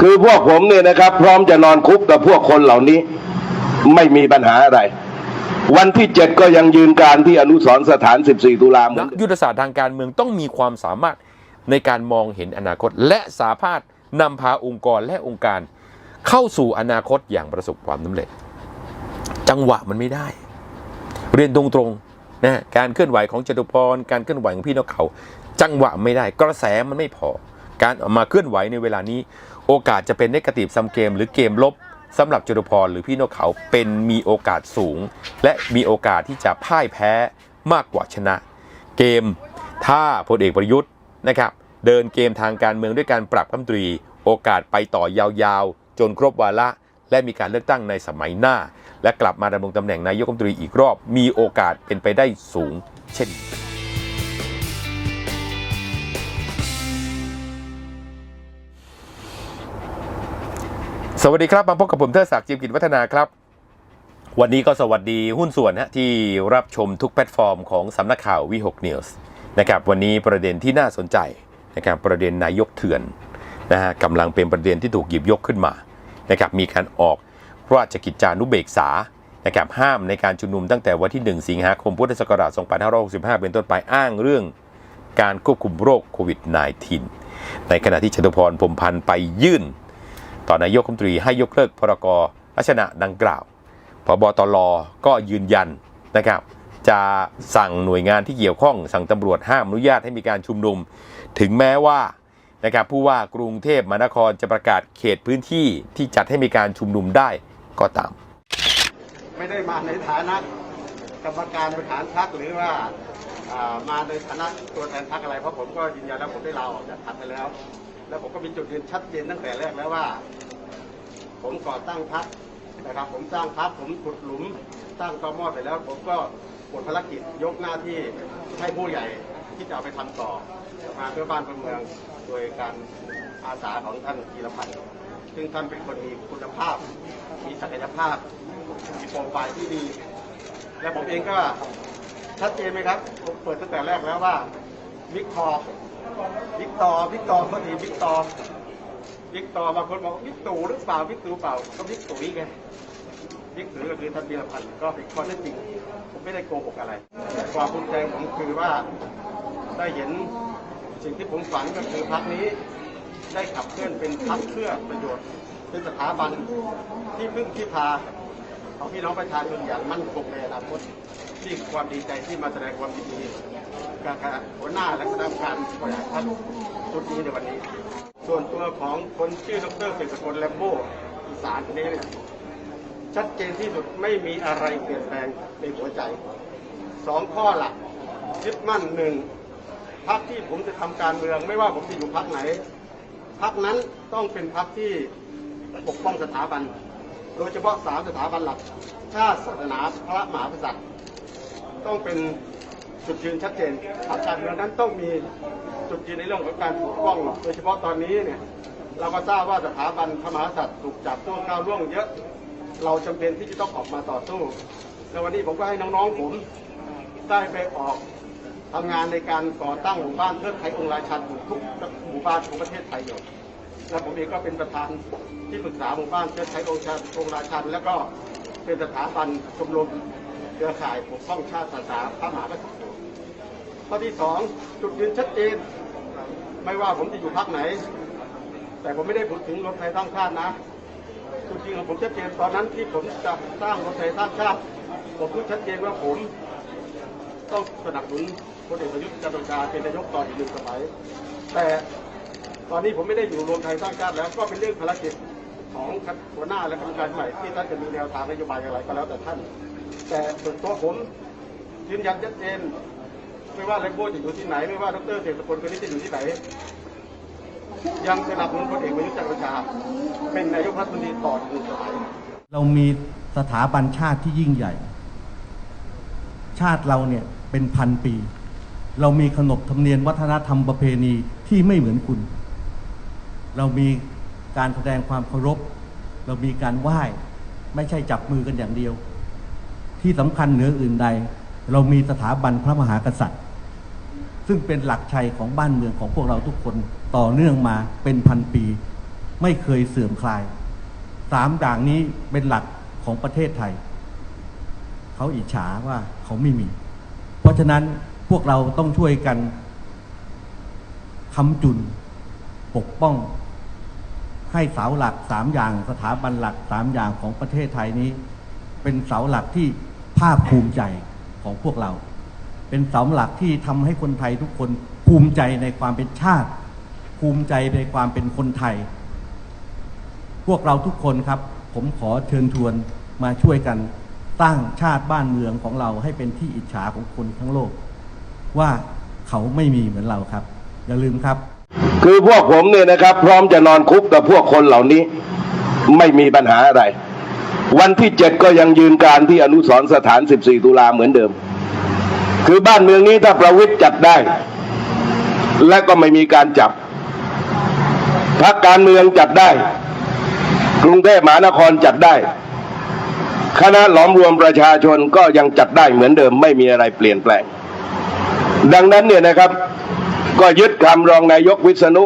คือพวกผมเนี่ยนะครับ พร้อมจะนอนคุกกับพวกคนเหล่านี้ ไม่มีปัญหาอะไร วันที่เจ็ดก็ยังยืนการที่อนุสรณ์สถาน 14 ตุลาเมืนัอกยุทธศาสตร์ทางการเมืองต้องมีความสามารถในการมองเห็นอนาคต และสามารถนำพาองค์กรและองค์การ เข้าสู่อนาคตอย่างประสบความสำเร็จ จังหวะมันไม่ได้ เรียนตรงๆนะการเคลื่อนไหวของจตุพรการเคลื่อนไหวของพี่นกเขา จังหวะไม่ได้ กระแสมันไม่พอ การออกมาเคลื่อนไหวในเวลานี้ โอกาสจะเป็นเนกาทีฟซัมเกม หรือเกมลบสำหรับจตุพรหรือพี่นกเขาเป็นมีโอกาสสูง และมีโอกาสที่จะพ่ายแพ้มากกว่าชนะ เกมถ้าพลเอกประยุทธ์นะครับเดินเกมทางการเมืองด้วยการปรับคำตรี โอกาสไปต่อยาวๆ จนครบวาระ และมีการเลือกตั้งในสมัยหน้า และกลับมาดำรงตำแหน่งนายกรัฐมนตรีอีกรอบ มีโอกาสเป็นไปได้สูง เช่น สวัสดีครับ มาพบกับผมเทอศักดิ์จิมกิจวัฒนาครับ วันนี้ก็สวัสดีหุ้นส่วนฮะที่รับชมทุกแพลตฟอร์มของสำนักข่าววิหกนิวส์นะครับวันนี้ประเด็นที่น่าสนใจนะครับประเด็นนายกเถื่อนนะฮะกำลังเป็นประเด็นที่ถูกหยิบยกขึ้นมานะครับมีการออกราชกิจจานุเบกษานะครับห้ามในการชุมนุมตั้งแต่วันที่ 1 สิงหาคมพุทธศักราช 2565 เป็นต้นไปอ้างเรื่องการควบคุมโรคโควิด -19 ในขณะที่จตุพรพรมพันธ์ไปยื่น ต่อนายกรัฐมนตรีให้ยกเลิกพรกลักษณะดังกล่าวพบตรก็ยืนยันนะครับจะสั่งหน่วยงานที่เกี่ยวข้องสั่งตำรวจห้ามอนุญาตให้มีการชุมนุม ถึงแม้ว่านะครับผู้ว่ากรุงเทพมหานครจะประกาศเขตพื้นที่ที่จัดให้มีการชุมนุมได้ก็ตาม ไม่ได้มาในฐานะกรรมการบริหารพรรคหรือว่าามาในฐานะตัวแทนพรรคอะไรเพราะผมก็ยืนยันแล้วผมได้ลาออกจากพรรคไปแล้ว แล้วผมก็มีจุดยืนชัดเจนตั้งแต่แรกแล้วว่า ผมก่อตั้งพรรคนะครับ ผมสร้างพรรคผมขุดหลุมสร้างกอมอดไปแล้ว ผมก็หมดภารกิจยกหน้าที่ให้ผู้ใหญ่ที่จะเอาไปทำต่อมาเพื่อบ้านเพื่อเมืองโดยการอาสาของท่านกีรพันธ์ซึ่งท่านเป็นคนมีคุณภาพ มีศักยภาพมีโปรไฟล์ที่ดี และผมเองก็ชัดเจนไหมครับ ผมเปิดตั้งแต่แรกแล้วว่าวิกตอ ร์วิกตอร์วิกตอร์เขาดีวิกตอร์วิกตอร์บางคนบอกวิกตูหรือเปล่าวิกตูเปล่าก็วิกตุยไงวิกตุยก็คือท่านบีรพันธ์ก็เป็นข้อเท็จจริงผมไม่ได้โกหกอะไรความภูมิใจของผมคือว่าได้เห็นสิ่งที่ผมฝันก็คือพรรคนี้ ได้ขับเคลื่อนเป็นพรรคเพื่อประโยชน์เป็นสถาบันที่พึ่งที่พา ของพี่น้องประชาชนอย่างมั่นคงในอนาคตนี่ความดีใจที่มาแสดงความยินดีกับหัวหน้าและคณะกรรมการบริหารพรรคชุดนี้ในวันนี้ ส่วนตัวของคนชื่อดรเสกสกลแลมโบอีสานนี้เนี่ยชัดเจนที่สุดไม่มีอะไรเปลี่ยนแปลงในหัวใจสองข้อหลักยึดมั่นหนึ่งพรรคที่ผมจะทำการเมืองไม่ว่าผมจะอยู่พรรคไหนพรรคนั้นต้องเป็นพรรคที่ปกป้องสถาบัน โดยเฉพาะสามสถาบันหลัก ชาติศาสนาพระมหากษัตริย์ ต้องเป็นจุดยืนชัดเจนพรรคการเมืองนั้นต้องมีจุดยืนในเรื่องของการปกป้อง โดยเฉพาะตอนนี้เนี่ยเราก็ทราบว่าสถาบันพระมหากษัตริย์ถูกจับตัวก้าวล่วงเยอะ เราจำเป็นที่จะต้องออกมาต่อสู้และวันนี้ผมก็ให้น้องๆผมได้ไปออกทำงานในการก่อตั้งหมู่บ้านเพื่อไทยองค์ราชันทุกหมู่บ้านของประเทศไทยอยู่ และผมเองก็เป็นประธานที่ปรึกษาหมู่บ้านเพื่อใช้องค์ชาองค์ราชัน แล้วก็เป็นสถาบันชมรมเครือข่ายปกป้องชาติศาสนาพระมหากษัตริย์ข้อที่สองจุดยืนชัดเจน ไม่ว่าผมจะอยู่พรรคไหน แต่ผมไม่ได้พูดถึงรถไฟสร้างชาตินะจุดยืนของผมชัดเจนตอนนั้นที่ผมจะสร้างรถไฟสร้างชาติผมพูดชัดเจนว่าผมต้องสนับสนุนพลเอกประยุทธ์จันทร์โอชาเป็นนายกต่ออีกหนึ่งสมัย แต่ ตอนนี้ผมไม่ได้อยู่รวมไทยสร้างชาติแล้วก็เป็นเรื่องภารกิจของหัวหน้าและกรรมการใหม่ที่ท่านจะมีแนวทางนโยบายอะไรก็แล้วแต่ท่าน แต่ส่วนตัวผมยืนยันชัดเจนไม่ว่าแลมโบ้จะอยู่ที่ไหน ไม่ว่าดรเสกสกลคนนี้จะอยู่ที่ไหน ยังสนับสนุนพลเอกประยุทธ์จันทร์โอชาเป็นนายกรัฐมนตรีต่ออีกหนึ่งสมัยเรามีสถาบันชาติที่ยิ่งใหญ่ ชาติเราเนี่ยเป็นพันปี เรามีขนบธรรมเนียมวัฒนธรรมประเพณีที่ไม่เหมือนคุณ เรามีการแสดงความเคารพ เรามีการไหว้ไม่ใช่จับมือกันอย่างเดียว ที่สำคัญเหนืออื่นใด เรามีสถาบันพระมหากษัตริย์ ซึ่งเป็นหลักชัยของบ้านเมืองของพวกเราทุกคนต่อเนื่องมาเป็นพันปี ไม่เคยเสื่อมคลายสามอย่างนี้เป็นหลักของประเทศไทย เขาอิจฉาว่าเขาไม่มี เพราะฉะนั้นพวกเราต้องช่วยกันคำจุน ปกป้อง ให้เสาหลักสามอย่างสถาบันหลักสามอย่างของประเทศไทยนี้ เป็นเสาหลักที่ภาคภูมิใจของพวกเรา เป็นเสาหลักที่ทำให้คนไทยทุกคนภูมิใจในความเป็นชาติ ภูมิใจในความเป็นคนไทย พวกเราทุกคนครับ ผมขอเชิญชวนมาช่วยกันสร้างชาติบ้านเมืองของเราให้เป็นที่อิจฉาของคนทั้งโลก ว่าเขาไม่มีเหมือนเราครับ อย่าลืมครับ คือพวกผมเนี่ยนะครับ พร้อมจะนอนคุกกับพวกคนเหล่านี้ ไม่มีปัญหาอะไร วันที่เจ็ดก็ยังยืนการที่อนุสรสถาน 14 ตุลาเหมือนเดิม คือบ้านเมืองนี้ถ้าประวิตรจัดได้ และก็ไม่มีการจับพักการเมืองจัดได้ กรุงเทพมหานครจัดได้ คณะหลอมรวมประชาชนก็ยังจัดได้เหมือนเดิมไม่มีอะไรเปลี่ยนแปลง ดังนั้นเนี่ยนะครับ ก็ยึดคำรองนายกวิษณุ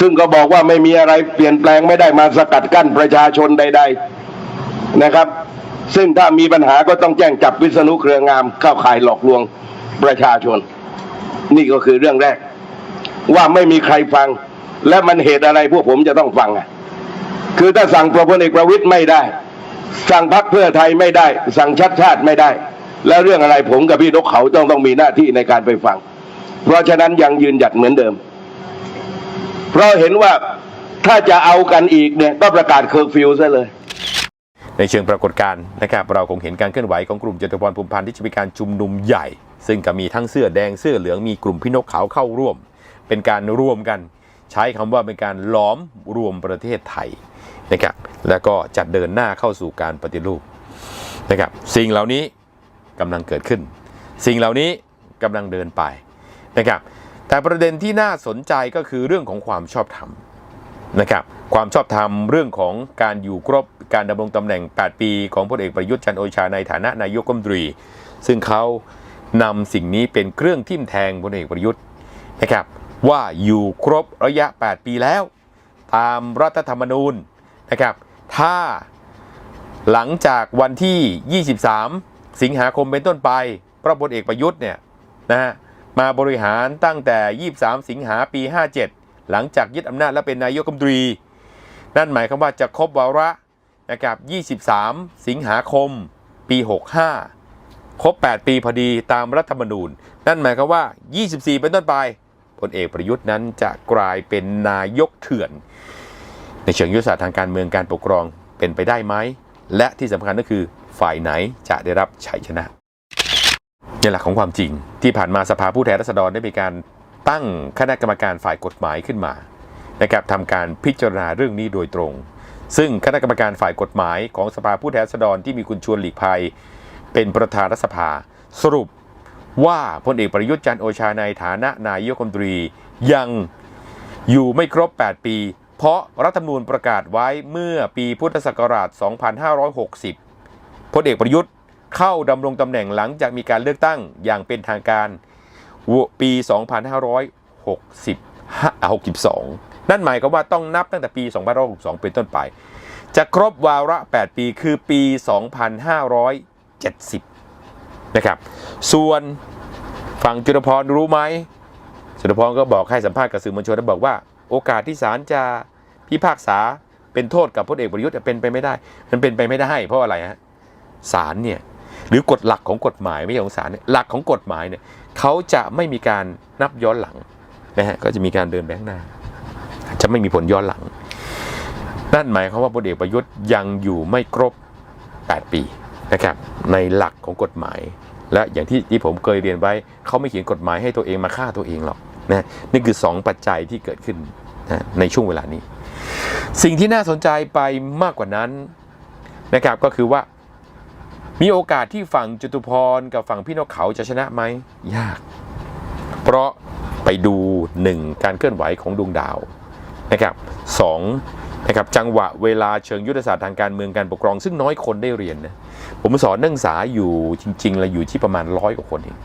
ซึ่งก็บอกว่าไม่มีอะไรเปลี่ยนแปลงไม่ได้มาสกัดกั้นประชาชนใด ๆนะครับ ซึ่งถ้ามีปัญหาก็ต้องแจ้งจับวิษณุเครืองามเข้าข่ายหลอกลวงประชาชน นี่ก็คือเรื่องแรก ว่าไม่มีใครฟัง และมันเหตุอะไรพวกผมจะต้องฟังอะคือถ้าสั่งพลเอกประวิตยไม่ได้ สั่งพักเพื่อไทยไม่ได้ สั่งชัดชาติไม่ได้ แล้วเรื่องอะไรผมกับพี่นกเขาต้องต้องมีหน้าที่ในการไปฟัง เพราะฉะนั้นยังยืนหยัดเหมือนเดิม เพราะเห็นว่าถ้าจะเอากันอีกเนี่ยก็ประกาศเคอร์ฟิวซะเลยในเชิงปรากฏการณ์นะครับเราคงเห็นการเคลื่อนไหวของกลุ่มจตุพรภูมิพันธ์ที่จะมีการชุมนุมใหญ่ ซึ่งก็มีทั้งเสื้อแดงเสื้อเหลืองมีกลุ่มพี่นกขาวเข้าร่วม เป็นการร่วมกัน ใช้คำว่าเป็นการล้อมรวมประเทศไทยนะครับแล้วก็จัดเดินหน้าเข้าสู่การปฏิรูปนะครับสิ่งเหล่านี้กำลังเกิดขึ้น สิ่งเหล่านี้กำลังเดินไป นะครับแต่ประเด็นที่น่าสนใจก็คือเรื่องของความชอบธรรมนะครับความชอบธรรมเรื่องของการอยู่ครบการดำรงตำแหน่ง 8 ปีของพลเอกประยุทธ์จันโอชาในฐานะนายกรัฐมนตรี ซึ่งเขานำสิ่งนี้เป็นเครื่องทิ่มแทงพลเอกประยุทธ์นะครับว่าอยู่ครบระยะ 8 ปีแล้ว ตามรัฐธรรมนูญนะครับถ้าหลังจากวันที่ 23 สิงหาคมเป็นต้นไปพระพลเอกประยุทธ์เนี่ยนะฮะ มาบริหารตั้งแต่ 23 สิงหาปี 57 หลังจากยึดอำนาจและเป็นนายกรัฐมนตรี นั่นหมายความว่าจะครบวาระนะครับ 23 สิงหาคม ปี 65 ครบ 8 ปีพอดีตามรัฐธรรมนูญ นั่นหมายความว่า 24 เป็นต้นไปพลเอกประยุทธ์นั้นจะกลายเป็นนายกเถื่อน ในเชิงยุทธศาสตร์ทางการเมืองการปกครองเป็นไปได้ไหม และที่สำคัญก็คือฝ่ายไหนจะได้รับชัยชนะ ในหละของความจริง ที่ผ่านมาสภาผู้แทนราษฎรได้มีการตั้งคณะกรรมการฝ่ายกฎหมายขึ้นมานะครับทำการพิจารณาเรื่องนี้โดยตรง ซึ่งคณะกรรมการฝ่ายกฎหมายของสภาผู้แทนราษฎรที่มีคุณชวนหลีกภัย เป็นประธานรัฐสภา สรุปว่าพลเอกประยุทธ์จันโอชาในฐานะนายกรัฐมนตรียังอยู่ไม่ครบ 8 ปี เพราะรัฐธรรมนูญประกาศไว้เมื่อปีพุทธศักราช 2560 พลเอกประยุทธ์ เข้าดำรงตำแหน่งหลังจากมีการเลือกตั้งอย่างเป็นทางการปี 2562 นั่นหมายความว่าต้องนับตั้งแต่ปี2562 เป็นต้นไป จะครบวาระ 8 ปีคือปี 2570 นะครับ ส่วนฝั่งจุลพรรู้ไหมจุลพรก็บอกให้สัมภาษณ์กับสื่อมวลชนแล้วบอกว่า โอกาสที่ศาลจะพิพากษาเป็นโทษกับพลเอกประยุทธ์เป็นไปไม่ได้ มันเป็นไปไม่ได้ เพราะอะไรฮะศาลเนี่ย หรือกฎหลักของกฎหมายไม่ใช่ของศาลเนี่ยหลักของกฎหมายเนี่ยเขาจะไม่มีการนับย้อนหลังนะฮะก็จะมีการเดินแบงหน้า จะไม่มีผลย้อนหลัง นั่นหมายความว่าพลเอกประยุทธ์ยังอยู่ไม่ครบ 8 ปีนะครับในหลักของกฎหมาย และอย่างที่ที่ผมเคยเรียนไว้เขาไม่เขียนกฎหมายให้ตัวเองมาฆ่าตัวเองหรอกนะนี่คือ 2 ปัจจัยที่เกิดขึ้นนะในช่วงเวลานี้ สิ่งที่น่าสนใจไปมากกว่านั้นนะครับก็คือว่า มีโอกาสที่ฝั่งจตุพรกับฝั่งพี่นกเขาจะชนะไหมยาก เพราะไปดูหนึ่งการเคลื่อนไหวของดวงดาวนะครับสองนะครับจังหวะเวลาเชิงยุทธศาสตร์ทางการเมืองการปกครอง ซึ่งน้อยคนได้เรียนนะผมสอนนักศึกษาอยู่จริงๆแล้วอยู่ที่ประมาณร้อยกว่าคนเอง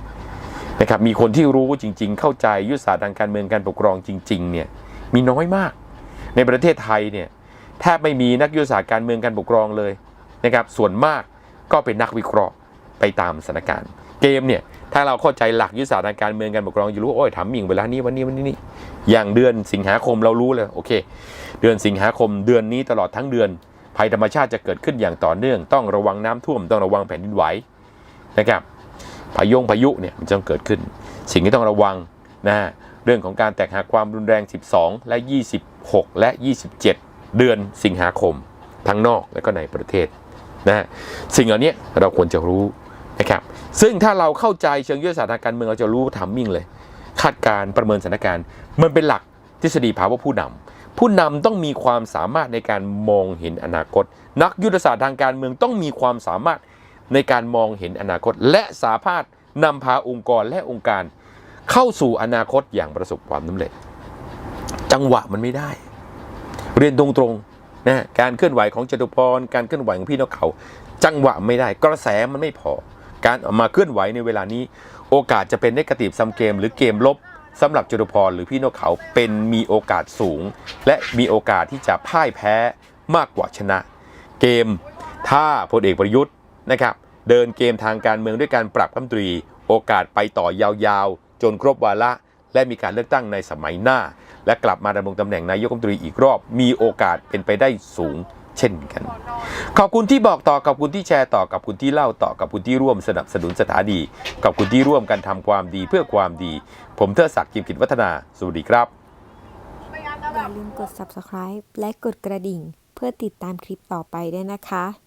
นะครับมีคนที่รู้จริง ๆ เข้าใจยุทธศาสตร์ทางการเมืองการปกครองจริงๆเนี่ยมีน้อยมาก ในประเทศไทยเนี่ยแทบไม่มีนักยุทธศาสตร์การเมืองการปกครองเลยนะครับส่วนมาก ก็เป็นนักวิเคราะห์ไปตามสถานการณ์ เกมเนี่ยถ้าเราเข้าใจหลักยุทธศาสตร์ทางการเมืองการปกครองจะรู้ว่าโอ้ยทำมิงเวลานี้วันนี้วันนี้นี่อย่างเดือนสิงหาคมเรารู้เลยโอเค เดือนสิงหาคมเดือนนี้ตลอดทั้งเดือน ภัยธรรมชาติจะเกิดขึ้นอย่างต่อเนื่อง ต้องระวังน้ำท่วมต้องระวังแผ่นดินไหวนะครับพายุพายุเนี่ยมันจะต้องเกิดขึ้น สิ่งที่ต้องระวังนะฮะเรื่องของการแตกหักความรุนแรง 12 และ 26 และ 27 เดือนสิงหาคม ทั้งนอกและก็ในประเทศ นะสิ่งเหล่านี้เราควรจะรู้นะครับซึ่งถ้าเราเข้าใจเชิงยุทธศาสตร์ทางการเมืองเราจะรู้ทัมมิ่งเลย คาดการณ์ประเมินสถานการณ์ มันเป็นหลักทฤษฎีภาวะผู้นำผู้นำต้องมีความสามารถในการมองเห็นอนาคต นักยุทธศาสตร์ทางการเมืองต้องมีความสามารถในการมองเห็นอนาคต และสามารถนำพาองค์กรและองค์การ เข้าสู่อนาคตอย่างประสบความสำเร็จ จังหวะมันไม่ได้ เรียนตรงๆ นะการเคลื่อนไหวของจตุพรการเคลื่อนไหวของพี่นกเขา จังหวะไม่ได้กระแสมันไม่พอ การออกมาเคลื่อนไหวในเวลานี้ โอกาสจะเป็นนกาทีฟซัมเกม หรือเกมลบสำหรับจตุพรหรือพี่นกเขาเป็นมีโอกาสสูง และมีโอกาสที่จะพ่ายแพ้มากกว่าชนะ เกมถ้าพลเอกประยุทธ์นะครับเดินเกมทางการเมืองด้วยการปรับคำตรี โอกาสไปต่อยาวๆ จนครบวาระ และมีการเลือกตั้งในสมัยหน้า และกลับมาดำรงตำแหน่งนายกรัฐมนตรีอีกรอบมีโอกาสเป็นไปได้สูงเช่นกัน ขอบคุณที่บอกต่อขอบคุณที่แชร์ต่อขอบคุณที่เล่าต่อขอบคุณที่ร่วมสนับสนุนสถานีขอบคุณที่ร่วมกันทำความดีเพื่อความดี ผมเทอศักดิ์กิมกิจวัฒนาสวัสดีครับอย่าลืมกด subscribe และกดกระดิ่ง เพื่อติดตามคลิปต่อไปด้วยนะคะ